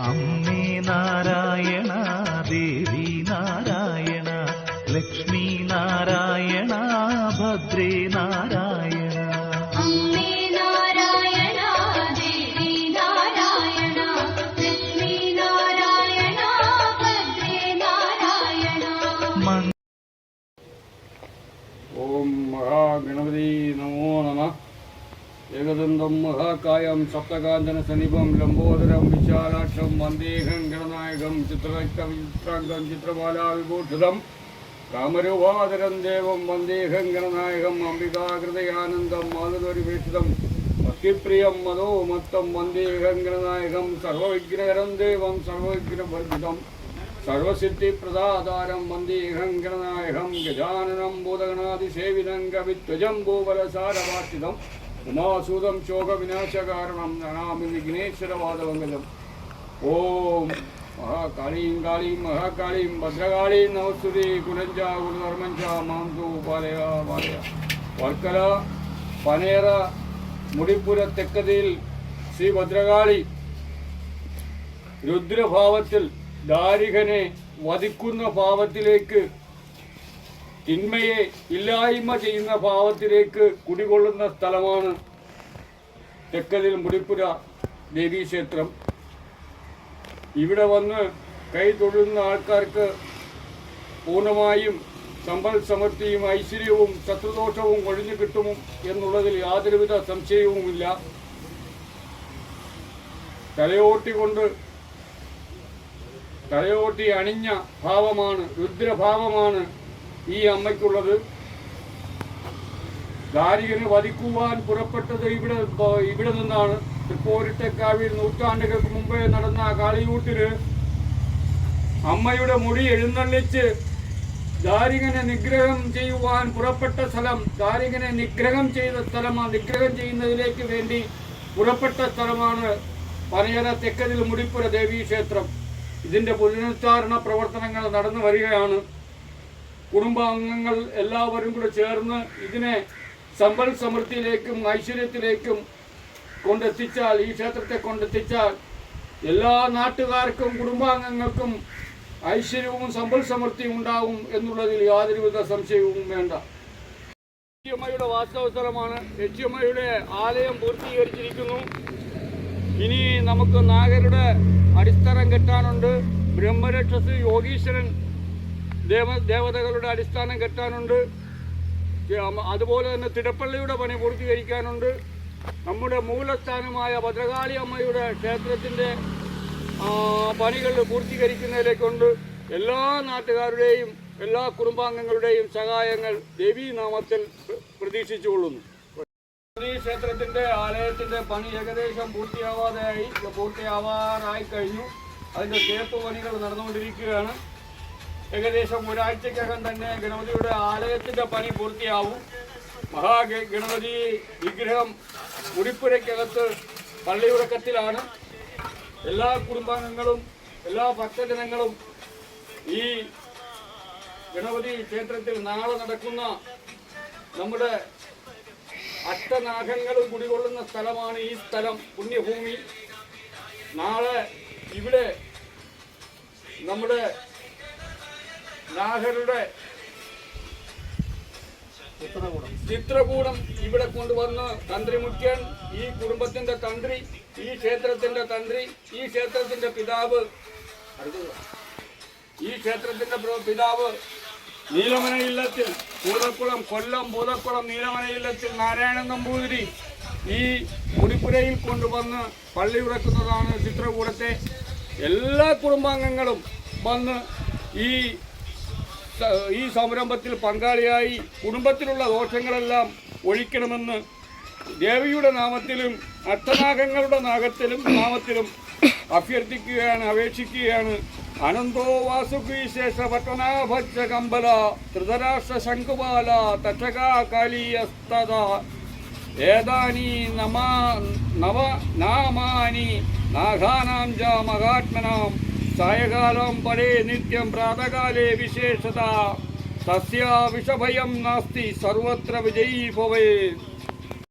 അമ്മേ നാരായണ ദേവി ഏകദന്തം മഹാകായം സപ്തകാന്തന സനിപം ലംബോദരം വിശാലാക്ഷം വന്ദേഹം ഗണനായകം ചിത്രവിക്രവിചിത്രാംഗം ചിത്രമാലാവിഭൂഷിതം കാമരൂപാതരം ദേവം വന്ദേഹം ഗണനായകം അംബികാഹൃദയാനന്ദം മാതൃപരിവേഷിതം ഭക്തിപ്രിയം മതോ മത്തം വന്ദേഹം സർവവിഘ്നകരം ദേവം സർവവിഗ്രഹവർജിതം സർവസിദ്ധിപ്രദാതാരം വന്ദേഹം ഗജാനനം ഭൂതഗണാതിസേവിതം കവിത്വജം ഭൂപലസാരവാർഷിതം ഉമാസൂതം ശോകവിനാശകാരണം നനാമി വിഘ്നേശ്വരവാദമംഗലം ഓം മഹാകാളീം കാളീം മഹാകാളീം ഭദ്രകാളീം നമസ്തുതി. കുലഞ്ച കുലധർമ്മഞ്ച മാം തു പാലയ പാലയ. വർക്കല പനേറ മുടിപ്പുര തെക്കതിയിൽ ശ്രീ ഭദ്രകാളി രുദ്രഭാവത്തിൽ ദാരികനെ വധിക്കുന്ന ഭാവത്തിലേക്ക് തിന്മയെ ഇല്ലായ്മ ചെയ്യുന്ന ഭാവത്തിലേക്ക് കുടികൊള്ളുന്ന സ്ഥലമാണ് തെക്കതിൽ മുടിപ്പുര ദേവീക്ഷേത്രം ഇവിടെ വന്ന് കൈ തൊഴുന്ന ആൾക്കാർക്ക് പൂർണമായും സമ്പൽ സമൃദ്ധിയും ഐശ്വര്യവും ശത്രുദോഷവും ഒഴിഞ്ഞു കിട്ടും എന്നുള്ളതിൽ യാതൊരുവിധ സംശയവുമില്ല. തലയോട്ടിക്കൊണ്ട് തലയോട്ടി അണിഞ്ഞ ഭാവമാണ് രുദ്രഭാവമാണ് ഈ അമ്മയ്ക്കുള്ളത്. ദാരികനെ വധിക്കുവാൻ പുറപ്പെട്ടത് ഇവിടെ ഇവിടെ നിന്നാണ്. തൃക്കോരിട്ടക്കാവിൽ നൂറ്റാണ്ടുകൾക്ക് മുമ്പേ നടന്ന കാളിയൂട്ടിൽ അമ്മയുടെ മുടി എഴുന്നള്ളിച്ച് ദാരികനെ നിഗ്രഹം ചെയ്യുവാൻ പുറപ്പെട്ട സ്ഥലം ദാരികനെ നിഗ്രഹം ചെയ്ത സ്ഥലം ആ നിഗ്രഹം ചെയ്യുന്നതിലേക്ക് വേണ്ടി പുറപ്പെട്ട സ്ഥലമാണ് പനയര തെക്കതിൽ മുടിപ്പുര ദേവീക്ഷേത്രം. ഇതിന്റെ പുനരുദ്ധാരണ പ്രവർത്തനങ്ങൾ നടന്നു വരികയാണ്. കുടുംബാംഗങ്ങൾ എല്ലാവരും കൂടെ ചേർന്ന് ഇതിനെ സമ്പൽ സമൃദ്ധിയിലേക്കും ഐശ്വര്യത്തിലേക്കും കൊണ്ടെത്തിച്ചാൽ ഈ ക്ഷേത്രത്തെ കൊണ്ടെത്തിച്ചാൽ എല്ലാ നാട്ടുകാർക്കും കുടുംബാംഗങ്ങൾക്കും ഐശ്വര്യവും സമ്പൽ സമൃദ്ധിയും ഉണ്ടാവും എന്നുള്ളതിൽ യാതൊരുവിധ സംശയവും വേണ്ട. എച്ച്മ്മയുടെ വാസ്തവസ്ഥലമാണ് എച്ച്മ്മയുടെ ആലയം പൂർത്തീകരിച്ചിരിക്കുന്നു. ഇനി നമുക്ക് നാഗരുടെ അടിസ്ഥാനം കെട്ടാനുണ്ട്. ബ്രഹ്മരക്ഷസ് യോഗീശ്വരൻ ദേവ ദേവതകളുടെ അടിസ്ഥാനം കെട്ടാനുണ്ട്. അതുപോലെ തന്നെ തിടപ്പള്ളിയുടെ പണി പൂർത്തീകരിക്കാനുണ്ട്. നമ്മുടെ മൂലസ്ഥാനമായ ഭദ്രകാളി അമ്മയുടെ ക്ഷേത്രത്തിന്റെ പണികൾ പൂർത്തീകരിക്കുന്നതിലേക്കുണ്ട്. എല്ലാ നാട്ടുകാരുടെയും എല്ലാ കുടുംബാംഗങ്ങളുടെയും സഹായങ്ങൾ ദേവീനാമത്തിൽ പ്ര- പ്രതീക്ഷിച്ചുകൊള്ളുന്നു. ഈ ക്ഷേത്രത്തിന്റെ ആലയത്തിന്റെ പണി ഏകദേശം പൂർത്തിയാവാതെയായി പൂർത്തിയാവാറായി കഴിഞ്ഞു. അതിന്റെ തേപ്പ് പണികൾ നടന്നുകൊണ്ടിരിക്കുകയാണ്. ഏകദേശം ഒരാഴ്ചക്കകം തന്നെ ഗണപതിയുടെ ആലയത്തിന്റെ പണി പൂർത്തിയാവും. മഹാ ഗ- ഗണപതി വിഗ്രഹം മുടിപ്പുരയ്ക്കകത്ത് പള്ളിയുറക്കത്തിലാണ് എല്ലാ കുടുംബാംഗങ്ങളും എല്ലാ ഭക്തജനങ്ങളും ഈ ഗണപതി ക്ഷേത്രത്തിൽ നാളെ നടക്കുന്ന നമ്മുടെ അഷ്ടനാഗങ്ങളും കുടികൊള്ളുന്ന സ്ഥലമാണ് ഈ സ്ഥലം പുണ്യഭൂമി. നാളെ ഇവിടെ നമ്മുടെ നാഗരുടെ ചിത്രകൂടം ഇവിടെ കൊണ്ടുവന്ന് തന്ത്രി മുഖ്യൻ ഈ കുടുംബത്തിന്റെ തന്ത്രി ഈ ക്ഷേത്രത്തിന്റെ തന്ത്രി ഈ ക്ഷേത്രത്തിന്റെ പിതാവ് ഈ ക്ഷേത്രത്തിന്റെ പിതാവ് നീലമന ഇല്ലത്തിൽ പൂതക്കുളം കൊല്ലം പൂതക്കുളം നീലമന ഇല്ലത്തിൽ നാരായണൻ നമ്പൂതിരി ഈ മുടിപ്പുരയിൽ കൊണ്ടുവന്ന് പള്ളി ഉറക്കുന്നതാണ് ചിത്രകൂടത്തെ. എല്ലാ കുടുംബാംഗങ്ങളും വന്ന് ഈ ഈ സംരംഭത്തിൽ പങ്കാളിയായി കുടുംബത്തിലുള്ള ദോഷങ്ങളെല്ലാം ഒഴിക്കണമെന്ന് ദേവിയുടെ നാമത്തിലും അഷ്ടനാഗങ്ങളുടെ നാഗത്തിലും നാമത്തിലും അഭ്യർത്ഥിക്കുകയാണ് അപേക്ഷിക്കുകയാണ്. അനന്തോ വാസുകീശേഷ പട്ടണാഭജ കമ്പല ധൃതരാഷ്ട്ര ശംഖുപാല തക്ഷകാ കാളീയസ്തത ഏതാനി നമാ നവ നാമാനി നാഗാനാം ജ മഹാത്മനാം. സായകാലം പരേ നിത്യം പ്രാതകാലേ വിശേഷത. तस्य വിഷഭയം നാസ്തി സർവത്ര വിജയീ ഭവേത്